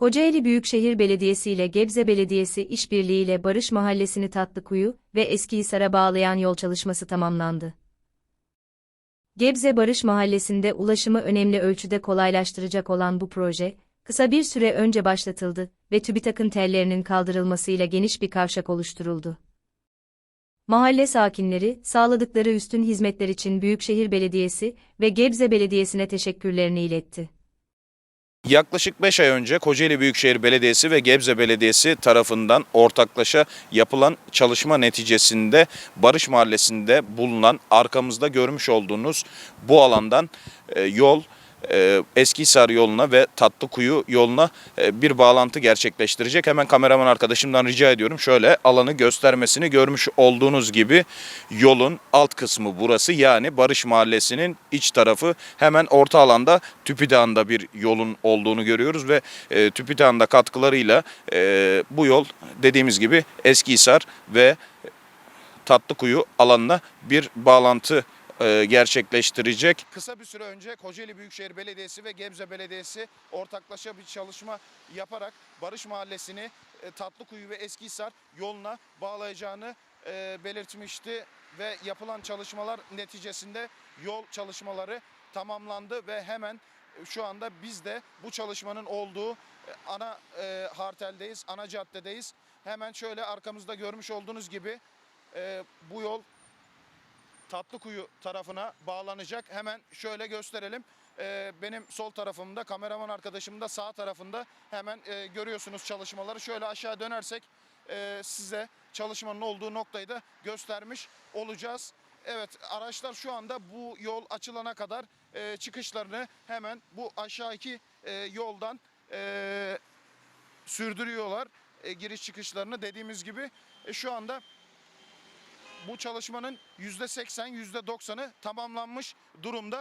Kocaeli Büyükşehir Belediyesi ile Gebze Belediyesi işbirliğiyle Barış Mahallesi'ni Tatlıkuyu ve Eskihisar'a bağlayan yol çalışması tamamlandı. Gebze Barış Mahallesi'nde ulaşımı önemli ölçüde kolaylaştıracak olan bu proje, kısa bir süre önce başlatıldı ve TÜBİTAK'ın tellerinin kaldırılmasıyla geniş bir kavşak oluşturuldu. Mahalle sakinleri, sağladıkları üstün hizmetler için Büyükşehir Belediyesi ve Gebze Belediyesi'ne teşekkürlerini iletti. Yaklaşık 5 ay önce Kocaeli Büyükşehir Belediyesi ve Gebze Belediyesi tarafından ortaklaşa yapılan çalışma neticesinde Barış Mahallesi'nde bulunan arkamızda görmüş olduğunuz bu alandan e, yol Eskihisar yoluna ve Tatlıkuyu yoluna e, bir bağlantı gerçekleştirecek. Hemen kameraman arkadaşımdan rica ediyorum. Şöyle alanı göstermesini görmüş olduğunuz gibi yolun alt kısmı burası. Yani Barış Mahallesi'nin iç tarafı hemen orta alanda Tüpidağ'ında bir yolun olduğunu görüyoruz ve e, Tüpidağ'ın da katkılarıyla e, bu yol dediğimiz gibi Eskihisar ve Tatlıkuyu alanına bir bağlantı e, gerçekleştirecek. Kısa bir süre önce Kocaeli Büyükşehir Belediyesi ve Gebze Belediyesi ortaklaşa bir çalışma yaparak Barış Mahallesi'ni e, Tatlıkuyu ve Eskihisar yoluna bağlayacağını e, belirtmişti ve yapılan çalışmalar neticesinde yol çalışmaları tamamlandı ve hemen şu anda biz de bu çalışmanın olduğu e, ana e, harteldeyiz, ana caddedeyiz. Hemen şöyle arkamızda görmüş olduğunuz gibi e, bu yol Tatlıkuyu tarafına bağlanacak. Hemen şöyle gösterelim. Ee, benim sol tarafımda, kameraman arkadaşım da sağ tarafında. Hemen e, görüyorsunuz çalışmaları. Şöyle aşağı dönersek e, size çalışmanın olduğu noktayı da göstermiş olacağız. Evet araçlar şu anda bu yol açılana kadar e, çıkışlarını hemen bu aşağıki e, yoldan e, sürdürüyorlar. E, giriş çıkışlarını dediğimiz gibi e, şu anda bu çalışmanın %80, %90'ı tamamlanmış durumda.